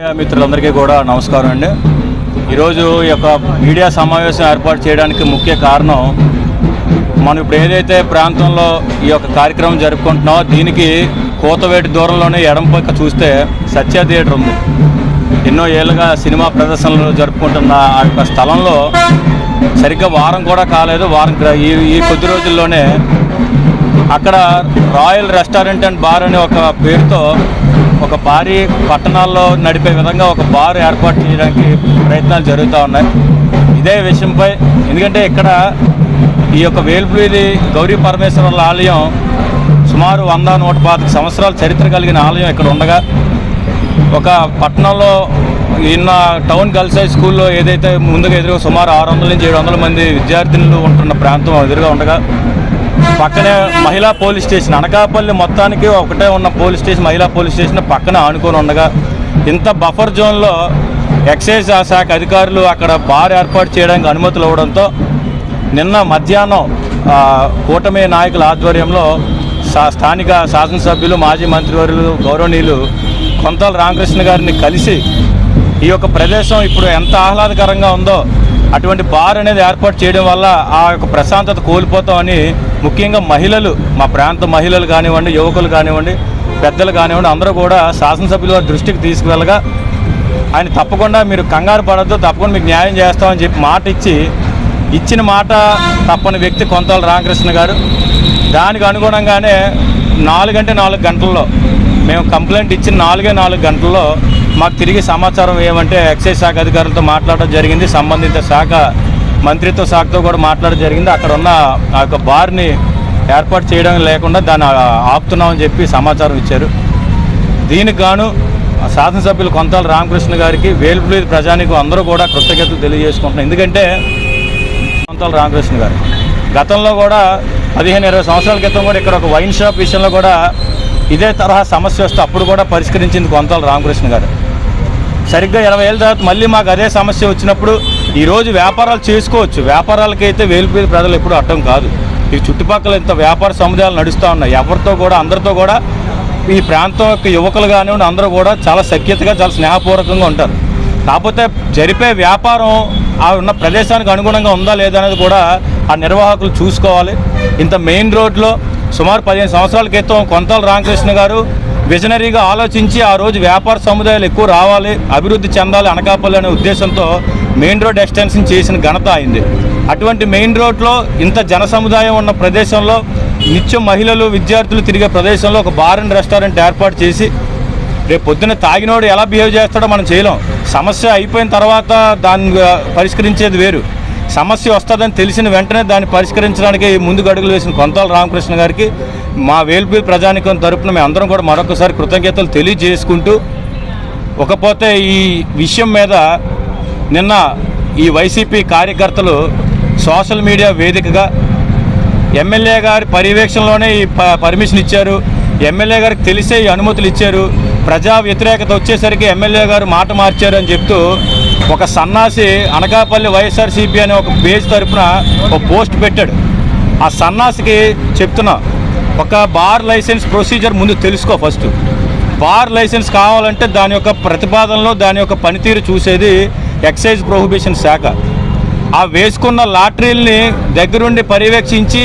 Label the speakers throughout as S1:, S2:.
S1: మిత్రులందరికీ కూడా నమస్కారం అండి. ఈరోజు ఈ యొక్క మీడియా సమావేశం ఏర్పాటు చేయడానికి ముఖ్య కారణం మనం ఇప్పుడు ఏదైతే ప్రాంతంలో ఈ యొక్క కార్యక్రమం జరుపుకుంటున్నామో దీనికి కోతవేటి దూరంలోనే ఎడం పక్క చూస్తే సత్య థియేటర్ ఉంది. ఎన్నో ఏళ్ళుగా సినిమా ప్రదర్శనలు జరుపుకుంటున్న ఆ యొక్క స్థలంలో సరిగ్గా వారం కూడా కాలేదు. వారం ఈ ఈ కొద్ది రోజుల్లోనే అక్కడ రాయల్ రెస్టారెంట్ అండ్ బార్ అనే ఒక పేరుతో ఒక భారీ పట్టణాల్లో నడిపే విధంగా ఒక బార్ ఏర్పాటు చేయడానికి ప్రయత్నాలు జరుగుతూ ఉన్నాయి. ఇదే విషయంపై ఎందుకంటే ఇక్కడ ఈ యొక్క వేల్పువీధి గౌరీ పరమేశ్వరుల ఆలయం సుమారు వంద నూట పాతిక సంవత్సరాల చరిత్ర కలిగిన ఆలయం ఇక్కడ ఉండగా ఒక పట్టణంలో ఇన్న టౌన్ గర్ల్స్ హై స్కూల్లో ఏదైతే ముందుగా ఎదురుగా సుమారు ఆరు వందల నుంచి ఏడు వందల మంది విద్యార్థినులు ఉంటున్న ప్రాంతం ఎదురుగా ఉండగా పక్కనే మహిళా పోలీస్ స్టేషన్. అనకాపల్లి మొత్తానికి ఒకటే ఉన్న పోలీస్ స్టేషన్ మహిళా పోలీస్ స్టేషన్ పక్కన ఆనుకొని ఉండగా ఇంత బఫర్ జోన్లో ఎక్సైజ్ శాఖ అధికారులు అక్కడ బార్ ఏర్పాటు చేయడానికి అనుమతులు ఇవ్వడంతో నిన్న మధ్యాహ్నం కూటమి నాయకుల ఆధ్వర్యంలో స్థానిక శాసనసభ్యులు మాజీ మంత్రివర్యులు గౌరవనీయులు కొంతల రామకృష్ణ గారిని కలిసి ఈ యొక్క ప్రదేశం ఇప్పుడు ఎంత ఆహ్లాదకరంగా ఉందో అటువంటి బార్ అనేది ఏర్పాటు చేయడం వల్ల ఆ యొక్క ప్రశాంతత కోల్పోతామని ముఖ్యంగా మహిళలు మా ప్రాంత మహిళలు కానివ్వండి యువకులు కానివ్వండి పెద్దలు కానివ్వండి అందరూ కూడా శాసనసభ్యుల దృష్టికి తీసుకువెళ్ళగా ఆయన తప్పకుండా మీరు కంగారు పడద్దు తప్పకుండా మీకు న్యాయం చేస్తామని చెప్పి మాట ఇచ్చి ఇచ్చిన మాట తప్పని వ్యక్తి కొంతాల రామకృష్ణ గారు. దానికి అనుగుణంగానే నాలుగంటే నాలుగు గంటల్లో మేము కంప్లైంట్ ఇచ్చిన నాలుగే నాలుగు గంటల్లో మాకు తిరిగి సమాచారం ఏమంటే ఎక్సైజ్ శాఖ అధికారులతో మాట్లాడడం జరిగింది. సంబంధిత శాఖ మంత్రిత్వ శాఖతో కూడా మాట్లాడడం జరిగింది. అక్కడ ఉన్న ఆ యొక్క బార్ని ఏర్పాటు చేయడం లేకుండా దాన్ని ఆపుతున్నామని చెప్పి సమాచారం ఇచ్చారు. దీనికి గాను ఆ శాసనసభ్యులు కొంతాల రామకృష్ణ గారికి వేల్పులేని ప్రజానికి అందరూ కూడా కృతజ్ఞతలు తెలియజేసుకుంటున్నాం. ఎందుకంటే కొంతాల రామకృష్ణ గారు గతంలో కూడా పదిహేను ఇరవై సంవత్సరాల క్రితం కూడా ఇక్కడ ఒక వైన్ షాప్ విషయంలో కూడా ఇదే తరహా సమస్య వస్తే అప్పుడు కూడా పరిష్కరించింది కొంతాల రామకృష్ణ గారు. సరిగ్గా ఇరవై ఏళ్ళ తర్వాత మళ్ళీ మాకు అదే సమస్య వచ్చినప్పుడు ఈరోజు వ్యాపారాలు చేసుకోవచ్చు. వ్యాపారాలకైతే వేలిపేరు ప్రజలు ఎప్పుడు అడ్డం కాదు. ఈ చుట్టుపక్కల ఇంత వ్యాపార సముదాయాలు నడుస్తూ ఉన్నాయి. ఎవరితో కూడా అందరితో కూడా ఈ ప్రాంతం యొక్క యువకులు కానివ్వండి అందరూ కూడా చాలా సఖ్యతగా చాలా స్నేహపూర్వకంగా ఉంటారు. కాకపోతే జరిపే వ్యాపారం ఆ ఉన్న ప్రదేశానికి అనుగుణంగా ఉందా లేదా అనేది కూడా ఆ నిర్వాహకులు చూసుకోవాలి. ఇంత మెయిన్ రోడ్లో సుమారు పదిహేను సంవత్సరాల క్రితం కొంతాల రామకృష్ణ గారు విజనరీగా ఆలోచించి ఆ రోజు వ్యాపార సముదాయాలు ఎక్కువ రావాలి అభివృద్ధి చెందాలి అనకాపల్లి అనే ఉద్దేశంతో మెయిన్ రోడ్ ఎక్స్టెన్షన్ చేసిన ఘనత అయింది. అటువంటి మెయిన్ రోడ్లో ఇంత జన సముదాయం ఉన్న ప్రదేశంలో నిత్యం మహిళలు విద్యార్థులు తిరిగే ప్రదేశంలో ఒక బార్ అండ్ రెస్టారెంట్ ఏర్పాటు చేసి రేపు పొద్దున్న తాగినోడు ఎలా బిహేవ్ చేస్తాడో మనం చేయలేం. సమస్య అయిపోయిన తర్వాత దాన్ని పరిష్కరించేది వేరు. సమస్య వస్తుందని తెలిసిన వెంటనే దాన్ని పరిష్కరించడానికి ముందుకు అడుగులు వేసిన కొంతాల రామకృష్ణ గారికి మా వేల్పూరి ప్రజానికం తరపున మేము అందరం కూడా మరొకసారి కృతజ్ఞతలు తెలియజేసుకుంటూ ఒకపోతే ఈ విషయం మీద నిన్న ఈ వైసీపీ కార్యకర్తలు సోషల్ మీడియా వేదికగా ఎమ్మెల్యే గారి పర్యవేక్షణలోనే ఈ పర్మిషన్ ఇచ్చారు. ఎమ్మెల్యే గారికి తెలిసే ఈ అనుమతులు ఇచ్చారు. ప్రజా వ్యతిరేకత వచ్చేసరికి ఎమ్మెల్యే గారు మాట మార్చారు అని చెప్తూ ఒక సన్నాసి అనకాపల్లి వైఎస్ఆర్సీపీ అనే ఒక పేజ్ తరపున ఒక పోస్ట్ పెట్టాడు. ఆ సన్నాసికి చెప్తున్నా ఒక బార్ లైసెన్స్ ప్రొసీజర్ ముందు తెలుసుకో ఫస్ట్. బార్ లైసెన్స్ కావాలంటే దాని యొక్క ప్రతిపాదనలో దాని యొక్క పనితీరు చూసేది ఎక్సైజ్ ప్రొహిబిషన్ శాఖ. ఆ వేసుకున్న లాటరీల్ని దగ్గరుండి పర్యవేక్షించి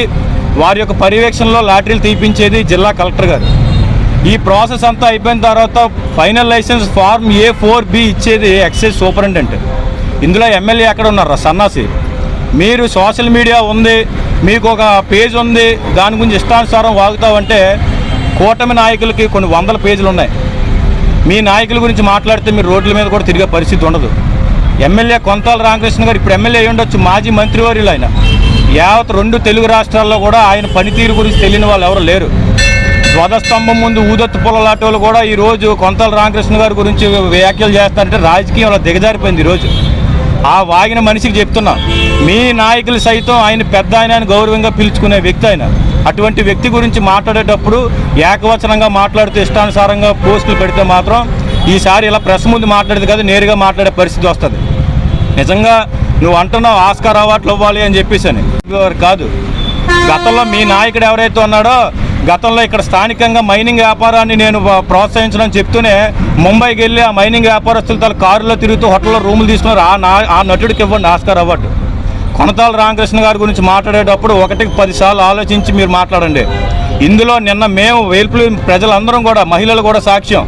S1: వారి యొక్క పర్యవేక్షణలో లాటరీలు తీపించేది జిల్లా కలెక్టర్ గారు. ఈ ప్రాసెస్ అంతా అయిపోయిన తర్వాత final licence form A four B ఇచ్చేది ఎక్సైజ్ సూపరింటెండెంట్. ఇందులో ఎమ్మెల్యే ఎక్కడ ఉన్నారు? సన్నాసి. మీరు సోషల్ మీడియా ఉంది మీకు ఒక పేజ్ ఉంది దాని గురించి ఇష్టానుసారం వాగుతామంటే కూటమి నాయకులకి కొన్ని వందల పేజీలు ఉన్నాయి. మీ నాయకుల గురించి మాట్లాడితే మీరు రోడ్ల మీద కూడా తిరిగే పరిస్థితి ఉండదు. ఎమ్మెల్యే కొంతాల రామకృష్ణ గారు ఇప్పుడు ఎమ్మెల్యే ఉండొచ్చు మాజీ మంత్రివర్యులు ఆయన. యావత్ రెండు తెలుగు రాష్ట్రాల్లో కూడా ఆయన పనితీరు గురించి తెలియని వాళ్ళు ఎవరు లేరు. ధ్వజస్తంభం ముందు ఊదత్తు పొలలాంటి వాళ్ళు కూడా ఈ రోజు కొంతాల రామకృష్ణ గారి గురించి వ్యాఖ్యలు చేస్తారంటే రాజకీయంలో దిగజారిపోయింది ఈరోజు ఆ వాగిన మనిషికి చెప్తున్నా మీ నాయకులు సైతం ఆయన పెద్ద ఆయన అని గౌరవంగా పిలుచుకునే వ్యక్తి ఆయన. అటువంటి వ్యక్తి గురించి మాట్లాడేటప్పుడు ఏకవచనంగా మాట్లాడుతూ ఇష్టానుసారంగా పోస్టులు పెడితే మాత్రం ఈసారి ఇలా ప్రెస్ ముందు మాట్లాడేది కాదు నేరుగా మాట్లాడే పరిస్థితి వస్తుంది. నిజంగా నువ్వు అంటున్నావు ఆస్కార్ అవార్డులు ఇవ్వాలి అని చెప్పేసి అని. కాదు. గతంలో మీ నాయకుడు ఎవరైతే ఉన్నాడో గతంలో ఇక్కడ స్థానికంగా మైనింగ్ వ్యాపారాన్ని నేను ప్రోత్సహించడం చెప్తూనే ముంబైకి వెళ్ళి ఆ మైనింగ్ వ్యాపారస్తులతో కారులో తిరుగుతూ హోటల్లో రూములు తీసుకున్నారు ఆ నా ఆ నటుడికి ఇవ్వండి ఆస్కార్ అవార్డు. కొనతాల రామకృష్ణ గారి గురించి మాట్లాడేటప్పుడు ఒకటికి పదిసార్లు ఆలోచించి మీరు మాట్లాడండి. ఇందులో నిన్న మేము వేల్పులు ప్రజలందరం కూడా మహిళలు కూడా సాక్ష్యం.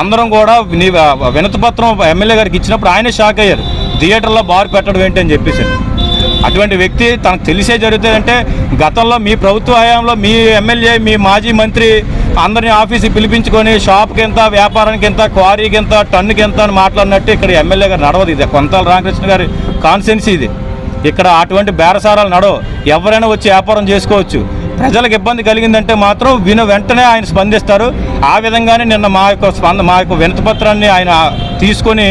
S1: అందరం కూడా నీ వినతిపత్రం ఎమ్మెల్యే గారికి ఇచ్చినప్పుడు ఆయనే షాక్ అయ్యారు. థియేటర్లో బార్ పెట్టడం ఏంటి అని చెప్పేసి. అటువంటి వ్యక్తి తనకు తెలిసే జరుగుతుందంటే గతంలో మీ ప్రభుత్వ హయాంలో మీ ఎమ్మెల్యే మీ మాజీ మంత్రి అందరిని ఆఫీస్కి పిలిపించుకొని షాప్కి ఎంత వ్యాపారానికి ఎంత క్వారీకి ఎంత టన్నుకి ఎంత అని మాట్లాడినట్టు ఇక్కడ ఎమ్మెల్యే గారు నడవదు ఇది. కొంతాల రామకృష్ణ గారి కాన్సెన్స్ ఇది. ఇక్కడ అటువంటి బేరసారాలు నడవు. ఎవరైనా వచ్చి వ్యాపారం చేసుకోవచ్చు. ప్రజలకు ఇబ్బంది కలిగిందంటే మాత్రం విన వెంటనే ఆయన స్పందిస్తారు. ఆ విధంగానే నిన్న మా యొక్క స్పంద మా యొక్క వినతిపత్రాన్ని ఆయన తీసుకొని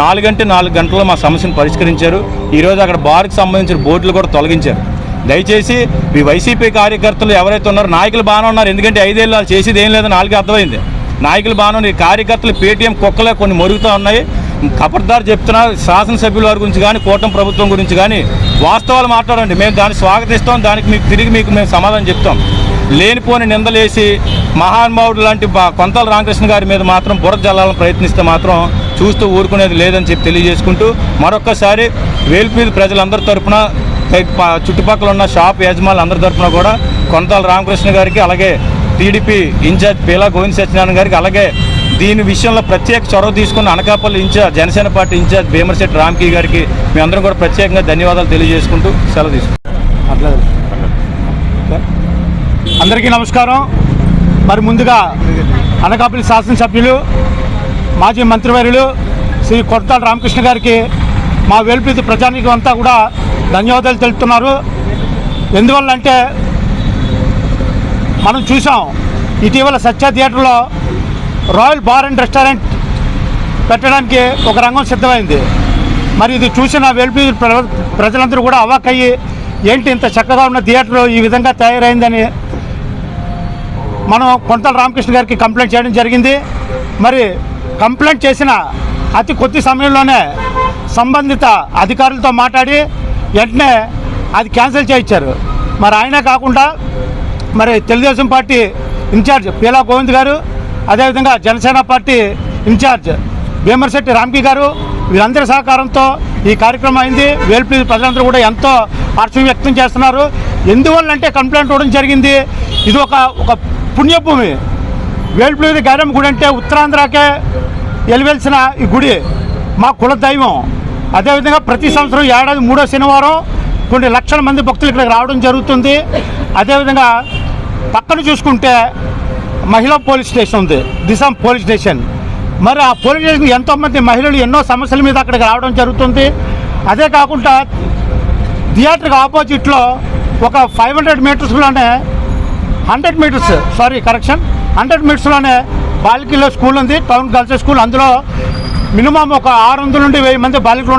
S1: నాలుగంటే నాలుగు గంటల్లో మా సమస్యను పరిష్కరించారు. ఈరోజు అక్కడ బార్కు సంబంధించిన బోర్డులు కూడా తొలగించారు. దయచేసి మీ వైసీపీ కార్యకర్తలు ఎవరైతే ఉన్నారో నాయకులు బాగానే ఉన్నారు. ఎందుకంటే ఐదేళ్ళు వాళ్ళు చేసేది ఏం లేదని నాలుగే అర్థమైంది. నాయకులు బాగానే ఉన్నారు. ఈ కార్యకర్తలు పేటీఎం కుక్కలే కొన్ని మరుగుతూ ఉన్నాయి. ఖబర్దార్ చెప్తున్నా శాసనసభ్యుల వారి గురించి కానీ కూటమి ప్రభుత్వం గురించి కానీ వాస్తవాలు మాట్లాడండి. మేము దాన్ని స్వాగతిస్తాం. దానికి మీకు తిరిగి మీకు మేము సమాధానం చెప్తాం. లేనిపోని నిందలేసి మహానుభావుడు లాంటి కొంతల రామకృష్ణ గారి మీద మాత్రం బురద జల్లాలని ప్రయత్నిస్తే మాత్రం చూస్తూ ఊరుకునేది లేదని చెప్పి తెలియజేసుకుంటూ మరొక్కసారి వేల్పీది ప్రజలందరి తరపున చుట్టుపక్కల ఉన్న షాప్ యజమానులు అందరి తరపున కూడా కొంతాల రామకృష్ణ గారికి అలాగే టీడీపీ ఇన్ఛార్జ్ పీలా గోవింద్ సత్యనారాయణ గారికి అలాగే దీని విషయంలో ప్రత్యేక చొరవ తీసుకున్న Anakapalli incharge Janasena party incharge Bhimarasetti Ramki గారికి మేమందరం కూడా ప్రత్యేకంగా ధన్యవాదాలు తెలియజేసుకుంటూ సెలవు తీసుకుంటాం.
S2: అట్లా అందరికీ నమస్కారం. మరి ముందుగా అనకాపల్లి శాసనసభ్యులు మాజీ మంత్రివర్యులు శ్రీ కొడతాల రామకృష్ణ గారికి మా వేలుప్రీతి ప్రజానికి అంతా కూడా ధన్యవాదాలు తెలుపుతున్నారు. ఎందువల్లంటే మనం చూసాం ఇటీవల సత్య థియేటర్లో రాయల్ బార్ అండ్ రెస్టారెంట్ పెట్టడానికి ఒక రంగం సిద్ధమైంది. మరి ఇది చూసిన వెల్పి ప్రజలందరూ కూడా అవాక్ అయ్యి ఏంటి ఇంత చక్కగా ఉన్న థియేటర్ ఈ విధంగా తయారైందని మనం కొంతల రామకృష్ణ గారికి కంప్లైంట్ చేయడం జరిగింది. మరి కంప్లైంట్ చేసిన అతి కొద్ది సమయంలోనే సంబంధిత అధికారులతో మాట్లాడి వెంటనే అది క్యాన్సిల్ చేయించారు. మరి ఆయన కాకుండా మరి తెలుగుదేశం పార్టీ ఇన్ఛార్జ్ పీలా గోవింద్ గారు అదేవిధంగా జనసేన పార్టీ ఇన్ఛార్జ్ భీమర్శెట్టి రామ్కి గారు వీరందరి సహకారంతో ఈ కార్యక్రమం అయింది. వేల్పి ప్రజలందరూ కూడా ఎంతో హర్షం వ్యక్తం చేస్తున్నారు. ఎందువల్లంటే కంప్లైంట్ ఇవ్వడం జరిగింది. ఇది ఒక ఒక పుణ్యభూమి. వేల్పులూరి గారం గుడి అంటే ఉత్తరాంధ్రకే వెలివెలిసిన ఈ గుడి. మా కుల దైవం. అదేవిధంగా ప్రతి సంవత్సరం ఏడాది మూడో శనివారం కొన్ని లక్షల మంది భక్తులు ఇక్కడికి రావడం జరుగుతుంది. అదేవిధంగా పక్కన చూసుకుంటే మహిళా పోలీస్ స్టేషన్ ఉంది. దిశాం పోలీస్ స్టేషన్. మరి ఆ పోలీస్ స్టేషన్ ఎంతోమంది మహిళలు ఎన్నో సమస్యల మీద అక్కడికి రావడం జరుగుతుంది. అదే కాకుండా థియేటర్కి ఆపోజిట్లో ఒక five hundred మీటర్స్లోనే hundred meters sorry correction. Hundred మీటర్స్లోనే బాలికల్లో స్కూల్ ఉంది టౌన్ గర్ల్స్ స్కూల్. అందులో మినిమం ఒక ఆరు వందల నుండి వెయ్యి మంది బాలికలు